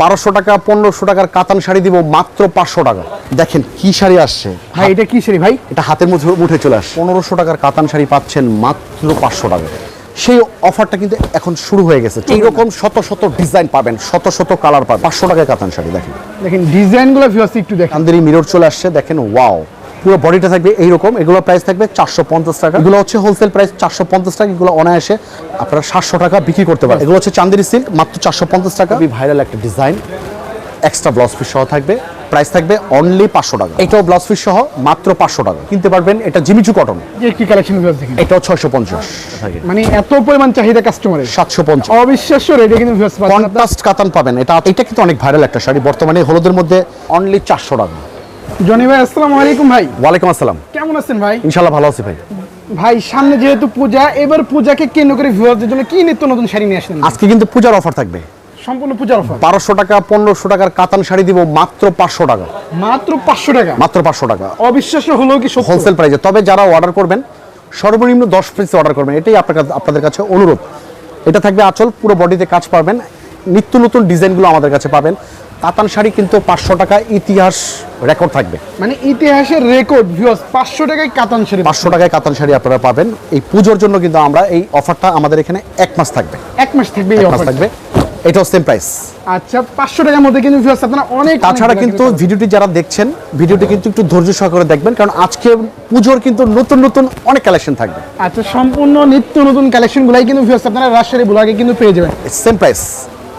বারোশো টাকা পনেরোশো টাকার কাতান শাড়ি দিব মাত্র পাঁচশো টাকা। দেখেন কি শাড়ি আসছে। ভাই এটা কি শাড়ি ভাই? এটা হাতের মধ্যে উঠে চলে আসে পনেরোশো টাকার কাতান শাড়ি পাচ্ছেন মাত্র পাঁচশো টাকা। সেই অফারটা কিন্তু এখন শুরু হয়ে গেছে। এইরকম শত শত ডিজাইন পাবেন শত শত কালার পাবেন। পাঁচশো টাকায় কাতান শাড়ি দেখেন। দেখেন ডিজাইনগুলো একটু দেখেন। মিরর চলে আসছে দেখেন ওয়াও পুরো বডিটা থাকবে এইরকম এগুলো প্রাইস থাকবে চারশো পঞ্চাশ টাকা। এগুলো হচ্ছে হোলসেল প্রাইস চারশো পঞ্চাশ টাকা এগুলো অনায়াসে আপনারা সাতশো টাকা বিক্রি করতে পারেন এগুলো হচ্ছে চান্দেরি সিল্ক মাত্র চারশো পঞ্চাশ টাকা। খুবই ভাইরাল একটা ডিজাইন এক্সট্রা ব্লাউজ পিস সহ থাকবে প্রাইস থাকবে অনলি পাঁচশো টাকা। এটাও ব্লাউজ পিস সহ মাত্র পাঁচশো টাকা। কিনতে পারবেন এটা জিমিচু কটন যে একটি কালেকশন এটাও ছয়শো পঞ্চাশ। মানে এত পরিমাণ চাহিদা কাস্টমারের সাতশো পঞ্চাশ। অবিশ্বাস্য রেটে কিন্তু। কন্ট্রাস্ট কাতান পাবেন। এটা এটা কিন্তু অনেক ভাইরাল একটা শাড়ি। বর্তমানে হলুদের মধ্যে অনলি চারশো টাকা। জনি ভাই আসসালামু আলাইকুম ভাই। ওয়ালাইকুম আসসালাম। কেমন আছেন ভাই? ইনশাল্লাহ ভালো আছি ভাই। ভাই সামনে যেহেতু পূজা এবার পূজাকে কেন্দ্র করে ভিউয়ারদের জন্য কি নিত্য নতুন শাড়ি নিয়ে আসলেন? আজকে কিন্তু পূজার অফার থাকবে। সম্পূর্ণ পূজার অফার বারোশো টাকা পনেরোশো টাকার কাতান শাড়ি দিব মাত্র পাঁচশো টাকা। মাত্র পাঁচশো টাকা? মাত্র পাঁচশো টাকা। অবিশ্বাস্য হলেও কি সত্য? হোলসেল প্রাইসে তবে যারা অর্ডার করবেন সর্বনিম্ন দশ পিস অর্ডার করবেন। এটাই আপনার কাছে- আপনাদের কাছে অনুরোধ। এটা থাকবে আচল পুরো বডিতে কাজ পাবেন। নিত্য নতুন ডিজাইনগুলো আমাদের কাছে পাবেন। কাতান শাড়ি কিন্তু পাঁচশো টাকা ইতিহাস রেকর্ড থাকবে। মানে ইতিহাসের রেকর্ড পাঁচশো টাকায় কাতান শাড়ি। পাঁচশো টাকায় কাতান শাড়ি আপনারা পাবেন। এই পুজোর জন্য কিন্তু আমরা এই অফারটা আমাদের এখানে এক মাস থাকবে। এক মাস থাকবে এই অফার থাকবে। এটাও সেম প্রাইস আচ্ছা পাঁচশো টাকার মধ্যে কিন্তু আপনারা অনেক তাছাড়া কিন্তু ভিডিওটি যারা দেখছেন ভিডিওটি কিন্তু একটু ধৈর্য সহকারে দেখবেন কারণ আজকে পুজোর কিন্তু নতুন নতুন অনেক কালেকশন থাকবে। আচ্ছা সম্পূর্ণ নিত্য নতুন কালেকশন গুলাই কিন্তু আপনারা রাজশাহী ব্লগে কিন্তু পেয়ে যাবেন। সেম প্রাইস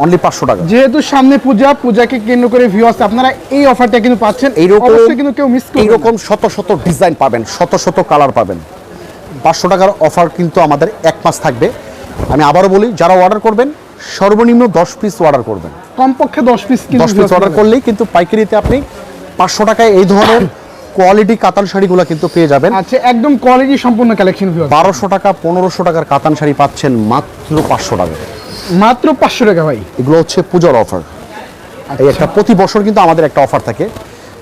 অনলি পাঁচশো টাকা। যেহেতু সামনে পূজা পূজাকে কেন্দ্র করে ভিউয়ার্স আপনারা এই অফারটা কিন্তু পাচ্ছেন। এইরকম কিন্তু কেউ মিস করবেন এইরকম শত শত ডিজাইন পাবেন শত শত কালার পাবেন। পাঁচশো টাকার অফার কিন্তু আমাদের এক মাস থাকবে। আমি আবারও বলি যারা অর্ডার করবেন সর্বনিম্ন দশ পিস অর্ডার করবেন। কমপক্ষে দশ পিস কিন্তু দশ পিস অর্ডার করলেই কিন্তু পাইকারিতে আপনি পাঁচশো টাকায় এই ধরনের কোয়ালিটি কাতান শাড়িগুলো কিন্তু পেয়ে যাবেন। আচ্ছা একদম কোয়ালিটি সম্পূর্ণ কালেকশন বারোশো টাকা পনেরোশো টাকার কাতান শাড়ি পাচ্ছেন মাত্র পাঁচশো টাকা মাত্র পাঁচশো টাকা ভাই। এগুলো হচ্ছে পূজার অফার এই একটা প্রতি বছর কিন্তু আমাদের একটা অফার থাকে।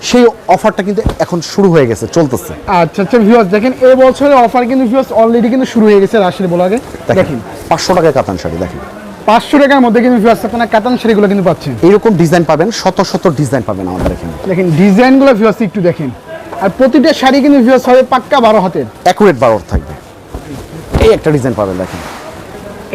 সেই অফারটা কিন্তু এখন শুরু হয়ে গেছে চলতেছে। আচ্ছা আচ্ছা ভিউয়ার্স দেখেন এই বছরের অফার কিন্তু ভিউয়ার্স অলরেডি কিন্তু শুরু হয়ে গেছে রাজশাহী ব্লগে দেখেন দেখেন। পাঁচশো টাকায় কাতান শাড়ি দেখেন। পাঁচশো টাকার মধ্যে কিন্তু ভিউয়ার্স আপনারা কাতান শাড়িগুলো কিন্তু পাচ্ছেন। এরকম ডিজাইন পাবেন শত শত ডিজাইন পাবেন আমাদের এখানে। দেখেন ডিজাইনগুলো ভিউয়ার্স একটু দেখেন। আর প্রতিটা শাড়ি কিন্তু ভিউয়ার্স হবে পাক্কা বারো হাতের। অ্যাকুরেট বারোর থাকবে। এই একটা ডিজাইন পাবেন দেখেন।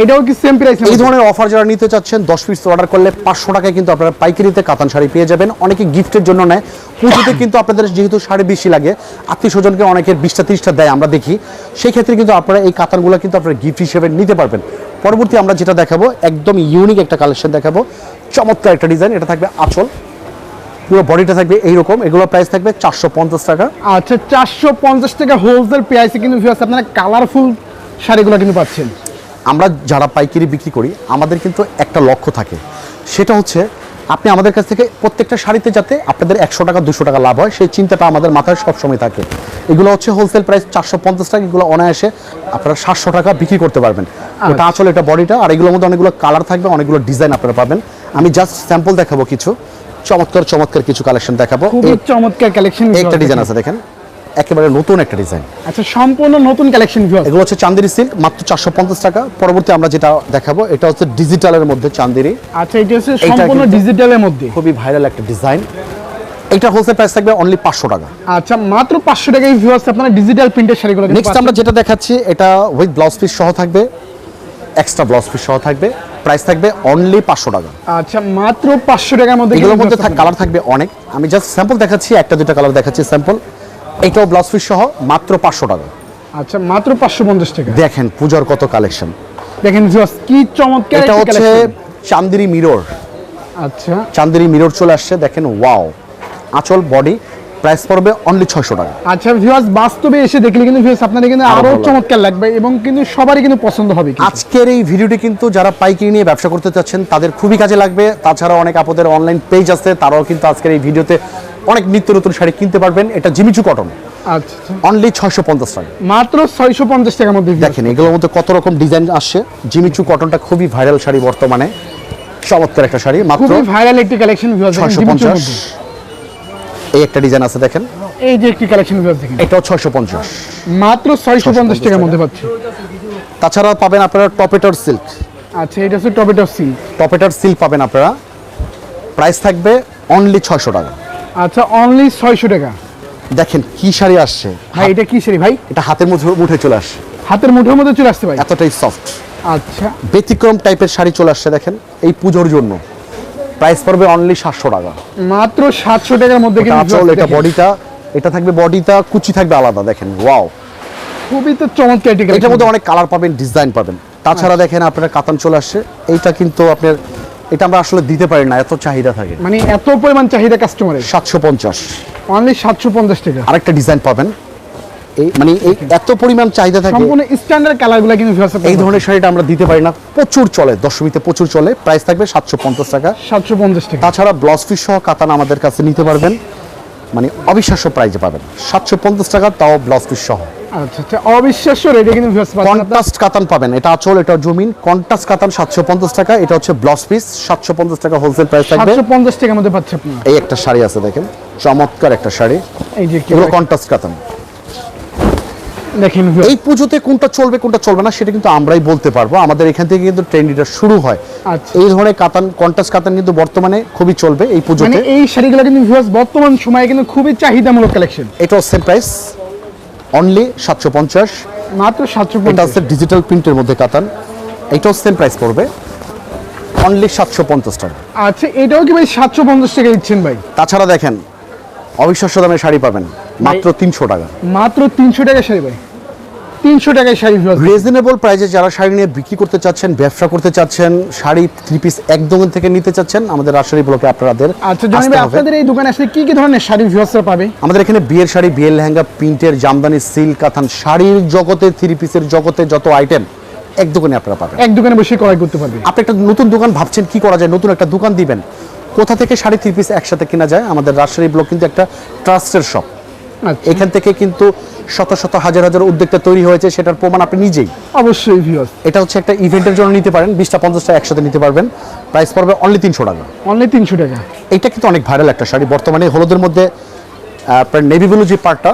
এটাও কি সেম প্রাইস এই ধরনের অফার যারা নিতে চাচ্ছেন দশ পিস অর্ডার করলে পাঁচশো টাকায় কিন্তু আপনারা পাইকারিতে কাতান শাড়ি পেয়ে যাবেন। অনেকে গিফটের জন্য নেয়। পুজোতে কিন্তু আপনাদের যেহেতু শাড়ি বেশি লাগে আত্মীয় স্বজনকে অনেকের বিশটা তিরিশটা দেয় আমরা দেখি। সেই ক্ষেত্রে কিন্তু আপনারা এই কাতানগুলো কিন্তু আপনারা গিফট হিসেবে নিতে পারবেন। পরবর্তী আমরা যেটা দেখাবো একদম ইউনিক একটা কালেকশন দেখাবো। চমৎকার একটা ডিজাইন এটা থাকবে আঁচল। পুরো বডিটা থাকবে এইরকম। এগুলো প্রাইস থাকবে চারশো পঞ্চাশ টাকা। আচ্ছা চারশো পঞ্চাশ টাকা হোলসেল প্রাইসে কিন্তু আপনারা কালারফুল শাড়িগুলো কিন্তু পাচ্ছেন। আমরা যারা পাইকারি বিক্রি করি আমাদের কিন্তু একটা লক্ষ্য থাকে। সেটা হচ্ছে আপনি আমাদের কাছ থেকে প্রত্যেকটা শাড়িতে যাতে আপনাদের একশো টাকা দুশো টাকা লাভ হয় সেই চিন্তাটা আমাদের মাথায় সবসময় থাকে। এগুলো হচ্ছে হোলসেল প্রাইস চারশো পঞ্চাশ টাকা এগুলো অনায়াসে আপনারা সাতশো টাকা বিক্রি করতে পারবেন। ওটা আসলে এটা বডিটা আর এগুলোর মধ্যে অনেকগুলো কালার থাকবে অনেকগুলো ডিজাইন আপনারা পাবেন। আমি জাস্ট স্যাম্পল দেখাবো কিছু। চমৎকার চমৎকার কিছু কালেকশন দেখাবো। চমৎকার কালেকশন একটা ডিজাইন আছে দেখেন। একেবারে নতুন একটা ডিজাইন আচ্ছা সম্পূর্ণ নতুন কালেকশন এগুলো হচ্ছে চান্দেরি সিল্ক মাত্র চারশো পঞ্চাশ টাকা। পরবর্তী আমরা যেটা দেখাবো এটা হচ্ছে ডিজিটালের মধ্যে চান্দেরি আচ্ছা এটা হচ্ছে সম্পূর্ণ ডিজিটালের মধ্যে। খুবই ভাইরাল একটা ডিজাইন এটা হোলসেল প্রাইস থাকবে অনলি পাঁচশো টাকা। আচ্ছা মাত্র পাঁচশো টাকায় ভিউয়ার্স আপনারা ডিজিটাল প্রিন্টের শাড়িগুলো নেক্সট আমরা যেটা দেখাচ্ছি এটা উইথ ব্লাউজ পিস সহ থাকবে। এক্সট্রা ব্লাউজ পিস সহ থাকবে। প্রাইস থাকবে অনলি পাঁচশো টাকা। আচ্ছা মাত্র পাঁচশো টাকার মধ্যে এগুলোর মধ্যে কালার থাকবে। অনেক। আমি জাস্ট স্যাম্পল দেখাচ্ছি একটা দুটো কালার দেখাচ্ছি স্যাম্পল এটাও ব্লাউজ পিস সহ মাত্র পাঁচশো টাকা। আচ্ছা মাত্র পাঁচশো পঞ্চাশ টাকা। দেখেন পূজার কত কালেকশন দেখেন কি চমৎকার এটা হচ্ছে। চান্দেরি মিরর আচ্ছা। চান্দেরি মিরর চলে আসছে দেখেন ওয়াও আঁচল বডি প্রাইস পড়বে অনলি ছয়শো টাকা। আচ্ছা ভিউয়ার্স বাস্তবে এসে দেখলে কিন্তু ভিউয়ার্স আপনাদের কিন্তু আরও চমৎকার লাগবে এবং কিন্তু সবারই কিন্তু পছন্দ হবে আজকের এই ভিডিওটি কিন্তু যারা পাইকারি নিয়ে ব্যবসা করতে চাচ্ছেন তাদের খুবই কাজে লাগবে। তাছাড়া অনেক আপদের অনলাইন পেজ আছে তারাও কিন্তু আজকের এই ভিডিওতে অনেক নিত্য নতুন শাড়ি কিনতে পারবেন। এটা জিমিচু কটন আচ্ছা আচ্ছা। অনলি ছয়শো পঞ্চাশ টাকা। মাত্র ছয়শো পঞ্চাশ টাকার মধ্যে দেখেন এগুলোর মধ্যে কত রকম ডিজাইন আসছে। জিমিচু কটনটা খুবই ভাইরাল শাড়ি বর্তমানে। চমৎকার একটা শাড়ি মাত্র ভাইরাল একটি কালেকশন ছয়শো পঞ্চাশ। এই একটা ডিজাইন আছে দেখেন। এই যে একটি কালেকশন দেখেন। এটাও ছয়শো পঞ্চাশ। মাত্র ছয়শো পঞ্চাশ টাকার মধ্যে পাচ্ছি। তাছাড়া পাবেন আপনারা টপেটার সিল্ক আচ্ছা এটা হচ্ছে টমেটো সিল্ক টপেটার সিল্ক পাবেন আপনারা। প্রাইস থাকবে অনলি ছয়শো টাকা। আচ্ছা অনলি ছয়শো টাকা। দেখেন কি শাড়ি আসছে। ভাই এটা কি শাড়ি ভাই? এটা হাতের মধ্যে মুঠে চলে আসছে। হাতের মুঠোর মধ্যে চলে আসছে ভাই? এতটাই সফট আচ্ছা। ব্যতিক্রম টাইপের শাড়ি চলে আসছে দেখেন এই পুজোর জন্য। প্রাইস পড়বে অনলি সাতশো টাকা। মাত্র সাতশো টাকার মধ্যে এটা কিন্তু আঁচল এটা বডিটা এটা থাকবে বডিটা কুচি থাকবে আলাদা দেখেন ওয়াও খুবই তো চমৎকার এটি এটার মধ্যে অনেক কালার পাবেন ডিজাইন পাবেন। তাছাড়া দেখেন আপনার কাতান চলে আসছে এইটা কিন্তু আপনার এটা আমরা আসলে দিতে পারি না এত চাহিদা থাকে। মানে এত পরিমাণ চাহিদা কাস্টমারের সাতশো পঞ্চাশ। অনলি সাতশো পঞ্চাশ টাকা। আরেকটা ডিজাইন পাবেন। এই মানে এই এত পরিমাণ চাহিদা থাকে সম্পূর্ণ স্ট্যান্ডার্ড কালারগুলো কিন্তু এই ধরনের শাড়িটা আমরা দিতে পারি না প্রচুর চলে দশমীতে প্রচুর চলে প্রাইস থাকবে সাতশো পঞ্চাশ টাকা। সাতশো পঞ্চাশ টাকা। তাছাড়া ব্লাউজ পিস সহ কাতান আমাদের কাছে নিতে পারবেন। মানে অবিশ্বাস্য প্রাইজে পাবেন। সাতশো পঞ্চাশ টাকা তাও ব্লাউজ পিস সহ। আচ্ছা আচ্ছা অবিশ্বাস্য রেটে কিন্তু। কন্ট্রাস্ট কাতান পাবেন এটা আচল এটা জমিন। কন্ট্রাস্ট কাতান সাতশো পঞ্চাশ টাকা এটা হচ্ছে ব্লাউজ পিস সাতশো পঞ্চাশ টাকা হোলসেল প্রাইস থাকবে। সাতশো পঞ্চাশ টাকার মধ্যে পাচ্ছে আপনারা। এই একটা শাড়ি আছে দেখেন চমৎকার একটা শাড়ি। এই যে কন্ট্রাস্ট কাতান। দেখেন এই পুজোতে কোনটা চলবে কোনটা চলবে না সেটা কিন্তু আমরাই বলতে পারব। আমাদের এখান থেকে কিন্তু ট্রেন্ডিটা শুরু হয়। আচ্ছা। এই ধরনের কাতান কন্টাস কাতান কিন্তু বর্তমানে খুবই চলবে এই মানে পুজোতে এই শাড়িগুলো কিন্তু বর্তমান সময়ে কিন্তু খুবই চাহিদামূলক কালেকশন এটাও সেম প্রাইস অনলি সাতশো পঞ্চাশ। মাত্র সাতশো এটা ডিজিটাল প্রিন্টের মধ্যে কাতান এটাও সেম প্রাইস পড়বে অনলি সাতশো পঞ্চাশ টাকা। আচ্ছা এটাও কি ভাই সাতশো পঞ্চাশ টাকা দিচ্ছেন ভাই? তাছাড়া দেখেন অবিশ্বাস্য দামে শাড়ি পাবেন। মাত্র তিনশো টাকা। মাত্র তিনশো টাকা শাড়ি ভাই। তিনশো টাকায় শাড়ি রিজনেবল প্রাইসে যারা শাড়ি নিয়ে বিক্রি করতে চাচ্ছেন ব্যবসা করতে চাচ্ছেন শাড়ি থ্রি পিস থেকে নিতে চাচ্ছেন আমাদের রাজশাহী ব্লকে আপনাদের আচ্ছা জানি। আপনাদের এই দোকানে আসলে কি কি ধরনের শাড়ি ভিউয়ার্সরা পাবে? আমাদের এখানে বিয়ের শাড়ি বিয়ের লেহেঙ্গা প্রিন্টের জামদানি সিল্ক কাথান শাড়ির জগতে থ্রি পিসের জগতে যত আইটেম এক দোকানে আপনারা পাবেন। এক দোকানে বসে ক্রয় করতে পারবে। আপনি একটা নতুন দোকান ভাবছেন কি করা যায়? নতুন একটা দোকান দিবেন। কোথা থেকে শাড়ি থ্রি পিস একসাথে কেনা যায়? আমাদের রাজশাহী ব্লক কিন্তু একটা ট্রাস্টের শপ এখান থেকে কিন্তু শত শত হাজার হাজার উদ্যোক্তা তৈরি হয়েছে সেটার প্রমাণ আপনি নিজেই। অবশ্যই ভিউয়ার্স এটা হচ্ছে একটা ইভেন্টের জন্য নিতে পারেন বিশটা পঞ্চাশটা একসাথে নিতে পারবেন। প্রাইস পড়বে অনলি তিনশো টাকা। অনলি তিনশো টাকা। এটা কিন্তু অনেক ভাইরাল একটা শাড়ি। বর্তমানে হলুদের মধ্যে আপনার নেভি ব্লু যে পার্টটা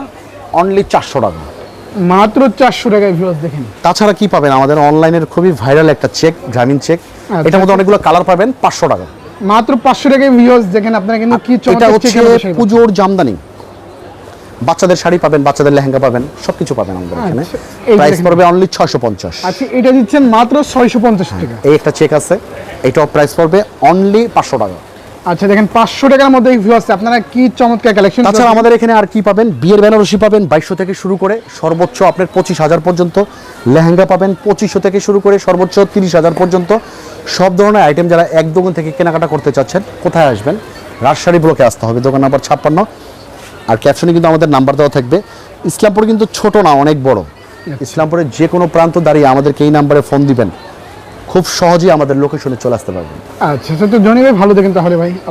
অনলি চারশো টাকা। মাত্র চারশো টাকায় ভিউয়ার্স দেখেন। তাছাড়া কি পাবেন? আমাদের অনলাইনের খুবই ভাইরাল একটা চেক গ্রামীণ চেক আচ্ছা। এটার মধ্যে অনেকগুলো কালার পাবেন পাঁচশো টাকা। মাত্র পাঁচশো টাকায় ভিউয়ার্স দেখেন আপনারা কিন্তু কি এটা হচ্ছে। পুজোর জামদানি। বাচ্চাদের শাড়ি পাবেন বাচ্চাদের লেহেঙ্গা পাবেন সবকিছু পাবেন আমাদের এখানে। আচ্ছা, প্রাইস পড়বে অনলি ছয়শো পঞ্চাশ। আচ্ছা এটা দিচ্ছেন মাত্র ছয়শো পঞ্চাশ টাকা। এই একটা চেক আছে এটাও প্রাইস পড়বে অনলি পাঁচশো টাকা। আচ্ছা দেখেন পাঁচশো টাকার মধ্যে ভিউয়ার্স আপনারা কি চমৎকার কালেকশন তাছাড়া আমাদের এখানে আর কি পাবেন? বিয়ের বেনারসি পাবেন বাইশশো থেকে শুরু করে সর্বোচ্চ আপনার পঁচিশ হাজার পর্যন্ত। লেহেঙ্গা পাবেন পঁচিশশো থেকে শুরু করে সর্বোচ্চ তিরিশ হাজার পর্যন্ত। সব ধরনের আইটেম যারা এক দোকান থেকে কেনাকাটা করতে চাচ্ছেন কোথায় আসবেন? রাজশাহী ব্লকে আসতে হবে দোকান নাম্বার ছাপ্পান্ন। আর ক্যাপশনে কিন্তু আমাদের নাম্বার দেওয়া থাকবে। ইসলামপুর কিন্তু ছোট না অনেক বড়। ইসলামপুরের যে কোনো প্রান্ত দাঁড়িয়ে আমাদেরকে এই নাম্বারে ফোন দিবেন। খুব সহজেই আমাদের লোকেশনে চলে আসতে পারবেন। আচ্ছা আচ্ছা তো জনি ভাই ভালো দেখেন তাহলে ভাই।